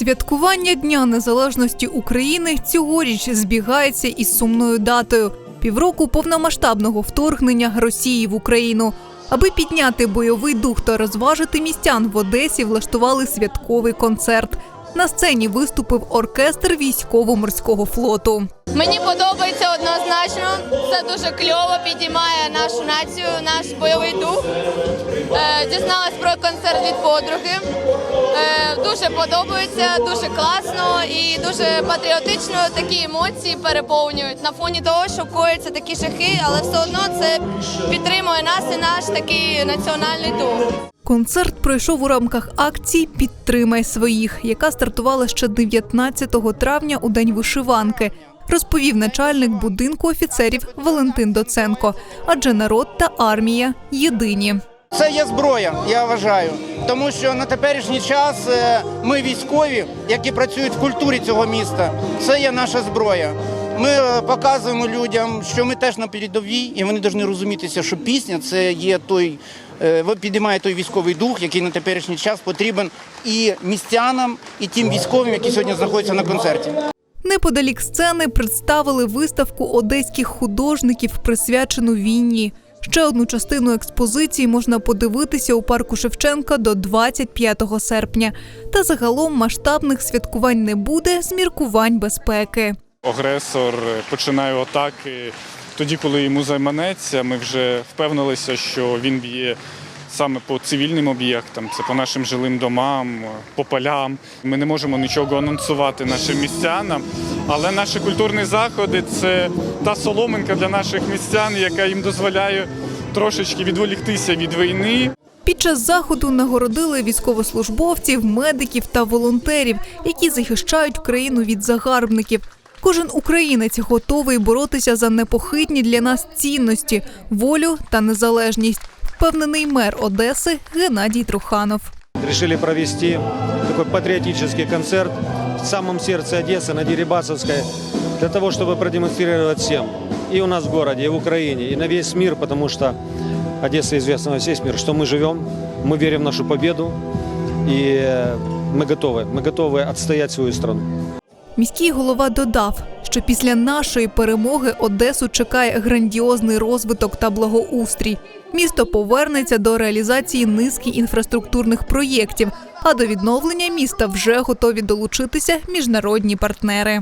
Святкування Дня Незалежності України цьогоріч збігається із сумною датою півроку повномасштабного вторгнення Росії в Україну. Аби підняти бойовий дух та розважити містян в Одесі, влаштували святковий концерт. На сцені виступив оркестр військово-морського флоту. Мені подобається однозначно. Це дуже кльово підіймає нашу націю, наш бойовий дух. Е, дізналась про концерт від подруги. Дуже подобається, дуже класно і дуже патріотично такі емоції переповнюють на фоні того, що коїться такі жахи, але все одно це підтримує нас і наш такий національний дух. Концерт пройшов у рамках акції Підтримай своїх, яка стартувала ще 19 травня у день вишиванки. Розповів начальник будинку офіцерів Валентин Доценко. Адже народ та армія єдині. Це є зброя, я вважаю. Тому що на теперішній час е, ми військові, які працюють в культурі цього міста. Це є наша зброя. Ми е, показуємо людям, що ми теж на передовій, і вони повинні розумітися, що пісня це є той, е, підіймає той військовий дух, який на теперішній час потрібен і містянам, і тим військовим, які сьогодні знаходяться на концерті. Неподалік сцени представили виставку одеських художників, присвячену війні. Ще одну частину експозиції можна подивитися у парку Шевченка до 25 серпня. Та загалом масштабних святкувань не буде з міркувань безпеки. Агресор починає атаки тоді, коли йому займанеться. Ми вже впевнилися, що він б'є саме по цивільним об'єктам, це по нашим жилим домам, по полям. Ми не можемо нічого анонсувати нашим містянам, але наші культурні заходи це та соломинка для наших містян, яка їм дозволяє трошечки відволіктися від війни. Під час заходу нагородили військовослужбовців, медиків та волонтерів, які захищають країну від загарбників. Кожен українець готовий боротися за непохитні для нас цінності, волю та незалежність. Впевнений мер Одеси Геннадій Труханов. решили провести такой патриотический концерт в самом сердце Одессы на Дерибасовской для того, чтобы продемонстрировать всем и у нас в городе, и в Украине, и на весь мир, потому что Одесса известна на весь мир, что мы живем, мы верим в нашу победу и э, мы готовы, мы готовы отстоять свою страну. Міський голова додав, що після нашої перемоги Одесу чекає грандіозний розвиток та благоустрій. Місто повернеться до реалізації низки інфраструктурних проєктів, а до відновлення міста вже готові долучитися міжнародні партнери.